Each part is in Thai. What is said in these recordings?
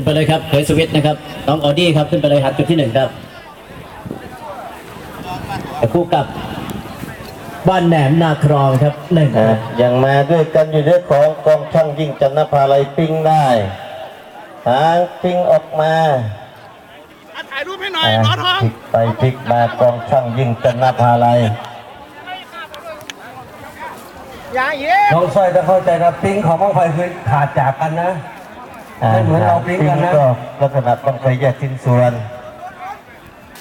ขึ้นไปเลยครับเผยสวิตช์นะครับ น้องออดี้ครับขึ้นไปเลยครับจุดที่หนึ่งครับคู่กับบ้านแหนมนาครองครับหนึ่งอะยังมาด้วยกันอยู่ด้วยของกองช่างยิ่งจันทภาลัยปิ้งได้หางปิ้งออกมาถ่ายรูปให้หน่อยอะหมอทองพลิกไปพลิกมากองช่างยิ่งจันทภาลัยอย่าเย็นน้องสร้อยจะเข้าใจนะปิ้งของบ้างไฟคือขาดจากกันนะอะ ไม่เหมือนเราปิ้งกันนะก็ลักษณะต้องไปแยกชิ้นส่วน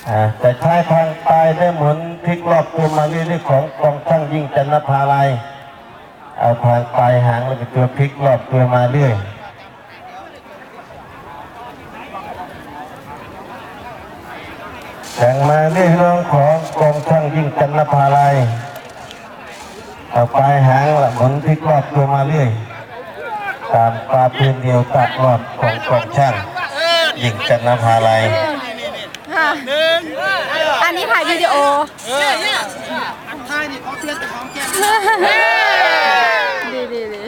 อะแต่ใช้ทางปลายได้หมุนพลิกรอบตัวมาเรื่อยๆของกองช่างยิ่งจันทภาลัยเอาทางปลายหางแล้วก็ตัวพลิกรอบตัวมาเรื่อยแข่งมาเรื่ององของกองช่างยิ่งจันทภาลัยเอาปลายหางละหมุนพลิกรอบตัวมาเรื่อย ตามปลาพื้นเดียวตัดรอบของกองช่างยิ่งจันทภาลัยค่ะหนึ่งอันนี้ถ่ายวิดีโอเออเนี่ยถ่ายนี่เขาเตือนแต่ของแก้มดีดีดี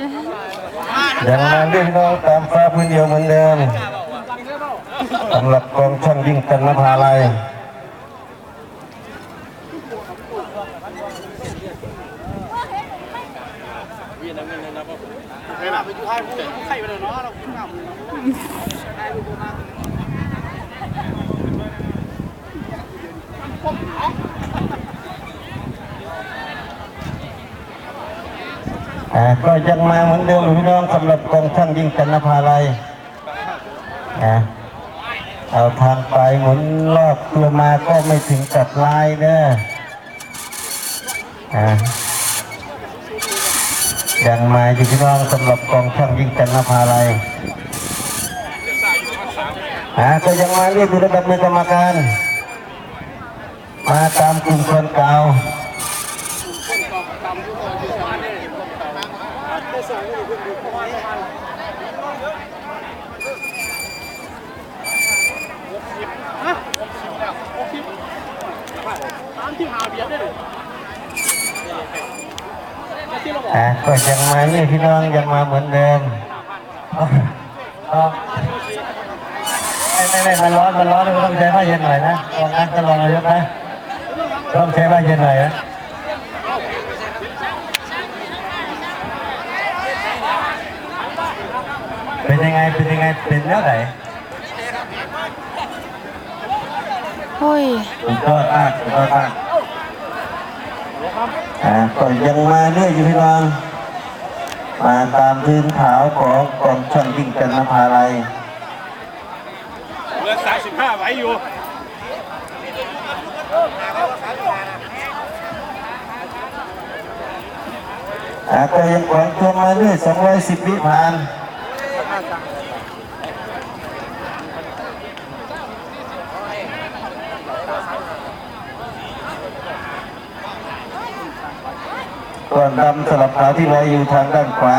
ยังมาเรื่องน้องตามปลาพื้นเดียวเหมือนเดิมสำหรับกองช่างยิ่งจันทภาลัย ไปแบบไปดูให้ผู้ใครไปเลยเนาะเราขึ้นมาอ่าก็ยังมาเหมือนเดิมพี่น้องสำหรับกองช่างยิ่งจันทภาลัยอ่าเอาทางไปหมุนรอบตัวมาก็ไม่ถึงกับลายเด้ออ่า อยังมาอยู่พี่น้องสำหรับกองช่างยิ่งจันทภาลัยอ่าก็ยังมาเรียกอยู่ระดับมือกรรมการ มาตามกลุ่มคนเก่าตามที่หาเบียร์ได้เลย อะก็ยังมานี่พี่น้องยังมาเหมือนเดิมเอาไม่ไม่ไม่มันร้อนมันร้อนต้องใช้ผ้าเย็นหน่อยนะตอนนั้นจะลองนายกนะต้องใช้ผ้าเย็นหน่อยนะเป็นยังไงเป็นยังไงเป็นแล้วไหนโอ้ยสุดยอดมากสุดยอดมาก อะก็ยังมาเรื่อยอยู่พี่น้อง มาตามพื้นขาวของกองช่างยิ่งจันทภาลัยเหลือสามสิบห้าไว้อยู่อะก็ยังขวางตัวมาเรื่อย210วิผ่าน ก่อนดำสลับขาวที่ลอยอยู่ทางด้านขวา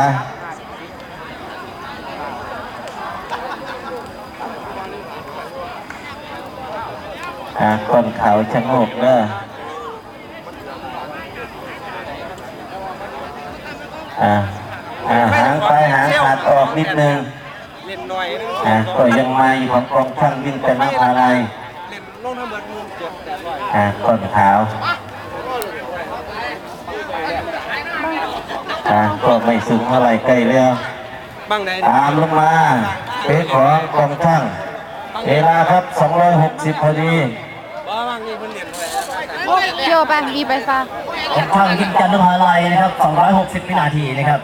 อ่าก้อนขาวชะโงกเนอะอ่าอ่าหางไปหางขาดออกนิดนึงเล่นหน่อยนึงอ่าก็ยังมาอยู่ของกองช่างวิ่งแต่น้ำอะไรเล่นลงทั้งหมดมุมเจ็ดแปดร้อยอ่าก้อนขาว อ่าก็ไม่สูงเท่าไหร่ใกล้แล้วบ้างไหนตามลงมาเป็นของกองช่างเวลาครับ 260 พอดีบ้างนี่เพิ่นเล่นเลยโยไปมีไปฟ้าของช่างยิ่งจันทภาลัยนะครับ 260 วินาทีนะครับ